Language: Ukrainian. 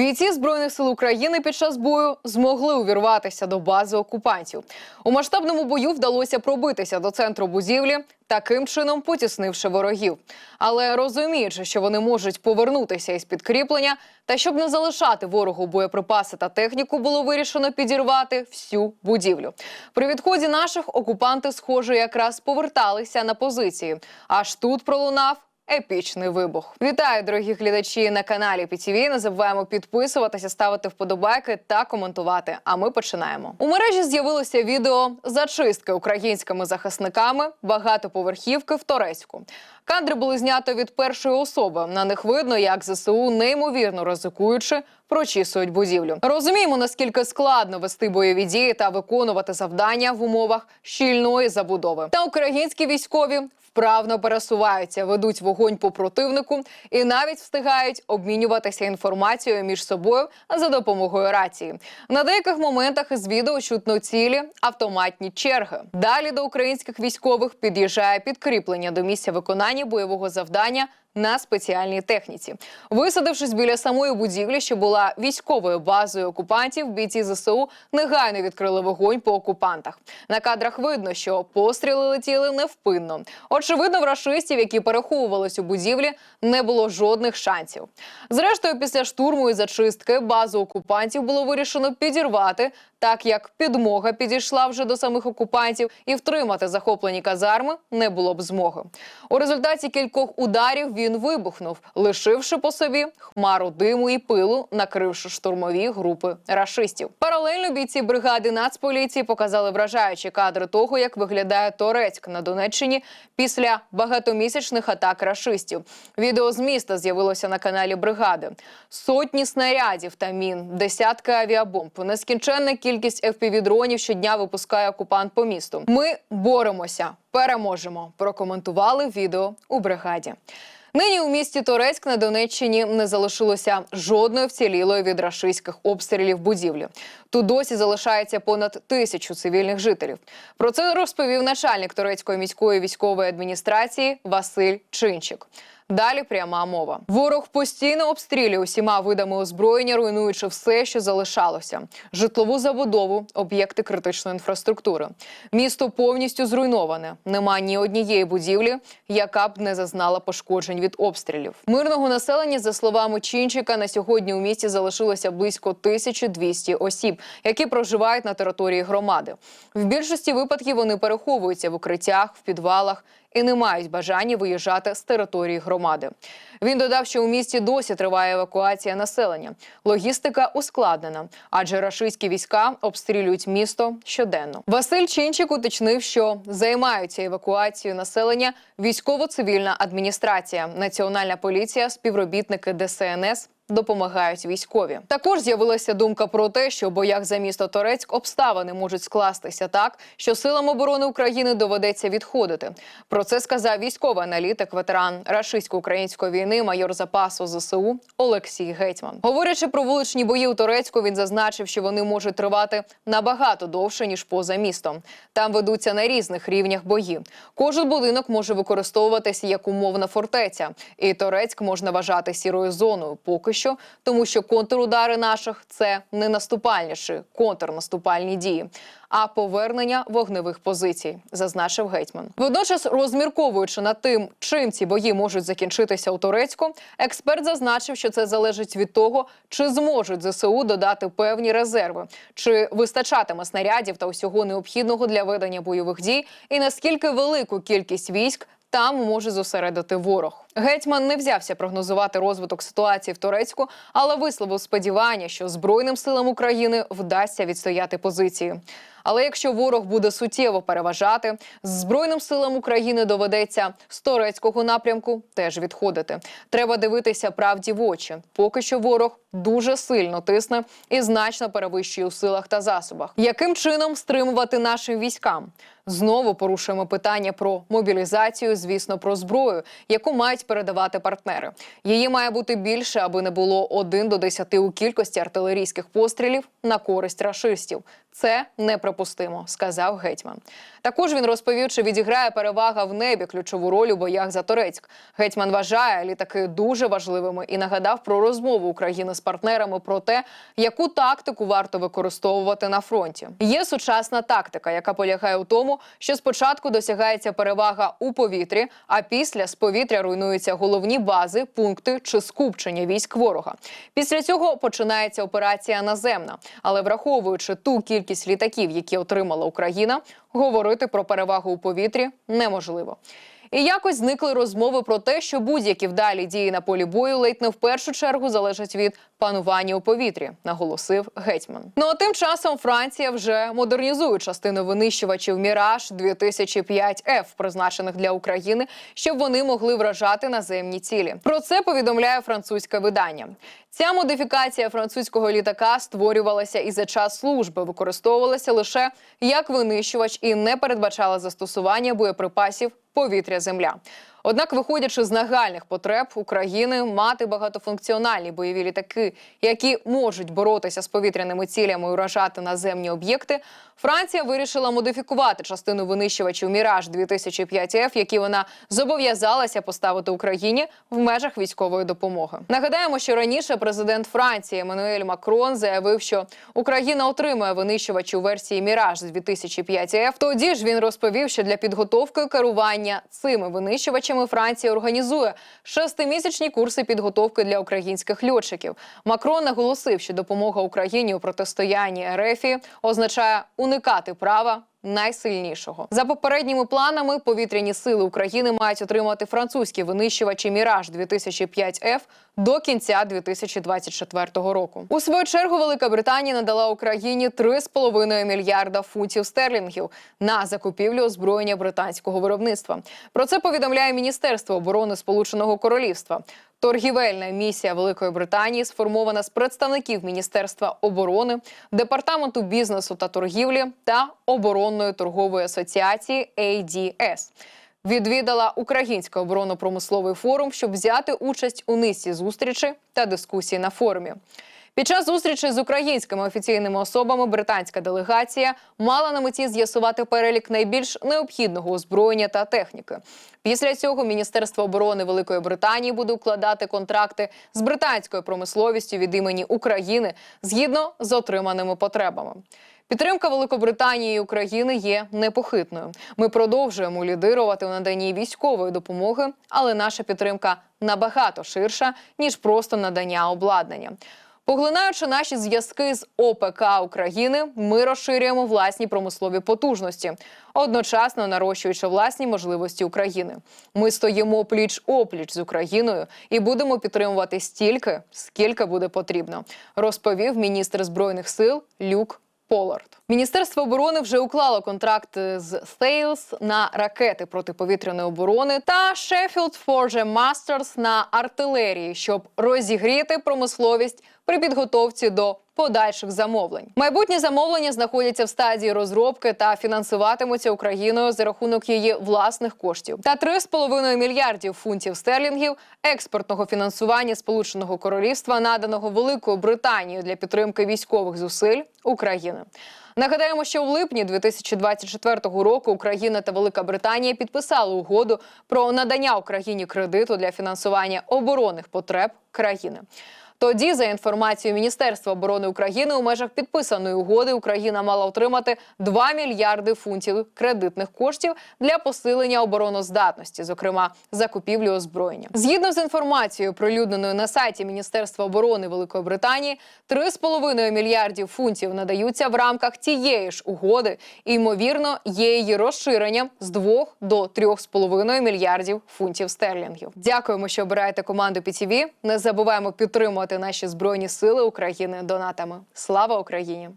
Бійці збройних сил України під час бою змогли увірватися до бази окупантів. У масштабному бою вдалося пробитися до центру будівлі, таким чином потіснивши ворогів. Але розуміючи, що вони можуть повернутися із підкріплення, та щоб не залишати ворогу боєприпаси та техніку, було вирішено підірвати всю будівлю. При відході наших окупанти, схоже, якраз поверталися на позиції. Аж тут пролунав. Епічний вибух. Вітаю, дорогі глядачі на каналі ПТВ. Не забуваємо підписуватися, ставити вподобайки та коментувати. А ми починаємо. У мережі з'явилося відео зачистки українськими захисниками багатоповерхівки в Торецьку. Кадри були знято від першої особи. На них видно, як ЗСУ неймовірно ризикуючи прочісують будівлю. Розуміємо, наскільки складно вести бойові дії та виконувати завдання в умовах щільної забудови. Та українські військові вправно пересуваються, ведуть вогонь по противнику і навіть встигають обмінюватися інформацією між собою за допомогою рації. На деяких моментах з відео чутно цілі автоматні черги. Далі до українських військових під'їжджає підкріплення до місця виконання бойового завдання. На спеціальній техніці, висадившись біля самої будівлі, що була військовою базою окупантів, бійці ЗСУ негайно відкрили вогонь по окупантах. На кадрах видно, що постріли летіли невпинно. Очевидно, в рашистів, які переховувались у будівлі, не було жодних шансів. Зрештою, після штурму і зачистки базу окупантів було вирішено підірвати, так як підмога підійшла вже до самих окупантів, і втримати захоплені казарми не було б змоги. У результаті кількох ударів він вибухнув, лишивши по собі хмару диму і пилу, накривши штурмові групи рашистів. Паралельно бійці бригади Нацполіції показали вражаючі кадри того, як виглядає Торецьк на Донеччині після багатомісячних атак рашистів. Відео з міста з'явилося на каналі бригади. Сотні снарядів та мін, десятки авіабомб, нескінченна кількість FPV-дронів щодня випускає окупант по місту. Ми боремося, переможемо. Прокоментували відео у бригаді. Нині у місті Торецьк на Донеччині не залишилося жодної вцілілої від рашистських обстрілів будівлі. Тут досі залишається понад тисячу цивільних жителів. Про це розповів начальник Торецької міської військової адміністрації Василь Чинчик. Далі пряма мова. Ворог постійно обстрілює усіма видами озброєння, руйнуючи все, що залишалося: житлову забудову, об'єкти критичної інфраструктури. Місто повністю зруйноване. Нема ні однієї будівлі, яка б не зазнала пошкоджень від обстрілів. Мирного населення, за словами Чинчика, на сьогодні у місті залишилося близько 1200 осіб, які проживають на території громади. В більшості випадків вони переховуються в укриттях, в підвалах і не мають бажання виїжджати з території громади. Він додав, що у місті досі триває евакуація населення. Логістика ускладнена, адже рашистські війська обстрілюють місто щоденно. Василь Чинчик уточнив, що займаються евакуацією населення військово-цивільна адміністрація, національна поліція, співробітники ДСНС допомагають військові. Також з'явилася думка про те, що у боях за місто Торецьк обставини можуть скластися так, що силам оборони України доведеться відходити. Про це сказав військовий аналітик, ветеран рашистсько-української війни, майор запасу ЗСУ Олексій Гетьман. Говорячи про вуличні бої у Торецьку, він зазначив, що вони можуть тривати набагато довше ніж поза містом. Там ведуться на різних рівнях бої. Кожен будинок може використовуватися як умовна фортеця, і Торецьк можна вважати сірою зоною. Поки тому що контрудари наших це не наступальніші контрнаступальні дії, а повернення вогневих позицій, зазначив гетьман. Водночас, розмірковуючи над тим, чим ці бої можуть закінчитися у Турецьку, експерт зазначив, що це залежить від того, чи зможуть ЗСУ додати певні резерви, чи вистачатиме снарядів та усього необхідного для ведення бойових дій, і наскільки велику кількість військ там може зосередити ворог. Гетьман не взявся прогнозувати розвиток ситуації в Турецьку, але висловив сподівання, що Збройним силам України вдасться відстояти позиції. Але якщо ворог буде суттєво переважати, збройним силам України доведеться з турецького напрямку теж відходити. Треба дивитися правді в очі. Поки що ворог дуже сильно тисне і значно перевищує у силах та засобах. Яким чином стримувати нашим військам? Знову порушуємо питання про мобілізацію, звісно, про зброю, яку мають передавати партнери. Її має бути більше, аби не було 1 до 10 у кількості артилерійських пострілів на користь рашистів. Це неприпустимо, сказав гетьман. Також він розповів, чи відіграє перевага в небі ключову роль у боях за Торецьк. Гетьман вважає літаки дуже важливими і нагадав про розмову України з партнерами про те, яку тактику варто використовувати на фронті. Є сучасна тактика, яка полягає у тому, що спочатку досягається перевага у повітрі, а після з повітря руйнуються головні бази, пункти чи скупчення військ ворога. Після цього починається операція наземна, але враховуючи ту кількість літаків, які отримала Україна, говорити про перевагу у повітрі неможливо. І якось зникли розмови про те, що будь-які вдалі дії на полі бою ледь не в першу чергу залежать від панування у повітрі, наголосив гетьман. Ну а тим часом Франція вже модернізує частину винищувачів Міраж 2005 f призначених для України, щоб вони могли вражати наземні цілі. Про це повідомляє французьке видання. Ця модифікація французького літака створювалася і за час служби, використовувалася лише як винищувач і не передбачала застосування боєприпасів повітря-земля. Однак, виходячи з нагальних потреб України мати багатофункціональні бойові літаки, які можуть боротися з повітряними цілями уражати наземні об'єкти, Франція вирішила модифікувати частину винищувачів Міраж 2005 f які вона зобов'язалася поставити Україні в межах військової допомоги. Нагадаємо, що раніше президент Франції Еммануель Макрон заявив, що Україна отримує винищувачі у версії Міраж з 2005 f Тоді ж він розповів, що для підготовки керування цими винищувачами Франція організує шестимісячні курси підготовки для українських льотчиків. Макрон наголосив, що допомога Україні у протистоянні РФі означає уникати права. Найсильнішого за попередніми планами повітряні сили України мають отримати французькі винищувачі Міраж 2005 f до кінця 2024 року. У свою чергу Велика Британія надала Україні 3,5 мільярда фунтів стерлінгів на закупівлю озброєння британського виробництва. Про це повідомляє Міністерство оборони Сполученого Королівства. Торгівельна місія Великої Британії сформована з представників Міністерства оборони, департаменту бізнесу та торгівлі та оборонної торгової асоціації ADS. Відвідала Український оборонно-промисловий форум, щоб взяти участь у низці зустрічей та дискусій на форумі. Під час зустрічі з українськими офіційними особами британська делегація мала на меті з'ясувати перелік найбільш необхідного озброєння та техніки. Після цього Міністерство оборони Великої Британії буде укладати контракти з британською промисловістю від імені України згідно з отриманими потребами. Підтримка Великобританії і України є непохитною. Ми продовжуємо лідирувати у наданні військової допомоги, але наша підтримка набагато ширша ніж просто надання обладнання. Поглинаючи наші зв'язки з ОПК України, ми розширюємо власні промислові потужності, одночасно нарощуючи власні можливості України. Ми стоїмо пліч опліч з Україною і будемо підтримувати стільки, скільки буде потрібно, розповів міністр збройних сил Люк. Полард. Міністерство оборони вже уклало контракт з Thales на ракети протиповітряної оборони та Sheffield Forge Masters на артилерії, щоб розігріти промисловість при підготовці до подальших замовлень. Майбутні замовлення знаходяться в стадії розробки та фінансуватимуться Україною за рахунок її власних коштів. Та 3,5 мільярдів фунтів стерлінгів експортного фінансування Сполученого Королівства, наданого Великою Британією для підтримки військових зусиль України. Нагадаємо, що в липні 2024 року Україна та Велика Британія підписали угоду про надання Україні кредиту для фінансування оборонних потреб країни. Тоді, за інформацією Міністерства оборони України, у межах підписаної угоди Україна мала отримати 2 мільярди фунтів кредитних коштів для посилення обороноздатності, зокрема закупівлі озброєння. Згідно з інформацією, пролюдненою на сайті Міністерства оборони Великої Британії, 3,5 мільярдів фунтів надаються в рамках тієї ж угоди, і ймовірно є її розширенням з 2 до 3,5 мільярдів фунтів стерлінгів. Дякуємо, що обираєте команду ПТВ. Не забуваємо підтримувати наші збройні сили України донатами. Слава Україні!